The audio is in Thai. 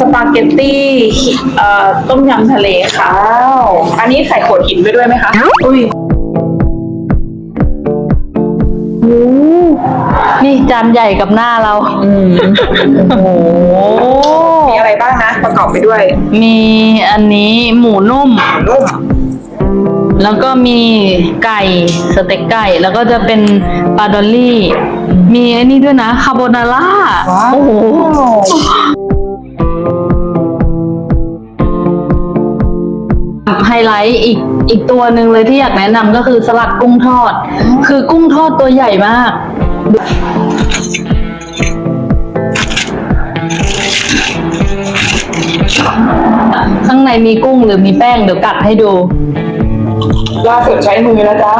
สปาเกตตี้เอ่อต้มยำทะเลค่ะว้าวอันนี้ใส่โขดหินไปด้วยไหมคะ อุ้ยโอ้นี่จานใหญ่กับหน้าเรา อืมโอ้โห มีอะไรบ้างนะ ประกอบไปด้วยมีอันนี้หมูนุ่ม นุ่มแล้วก็มีไก่สเต็กไก่ แล้วก็จะเป็นปลาดอลลี่ มีไอ้นี่ด้วยนะคาโบนาร่าว้าวโอ้โห ไฮไลท์อีกอีกตัวหนึ่งเลยที่อยากแนะนำก็คือสลัดกุ้งทอด คือกุ้งทอดตัวใหญ่มาก ข้างในมีกุ้งหรือมีแป้งเดี๋ยวกัดให้ดู ล่าสุดใช้มือแล้วจ้า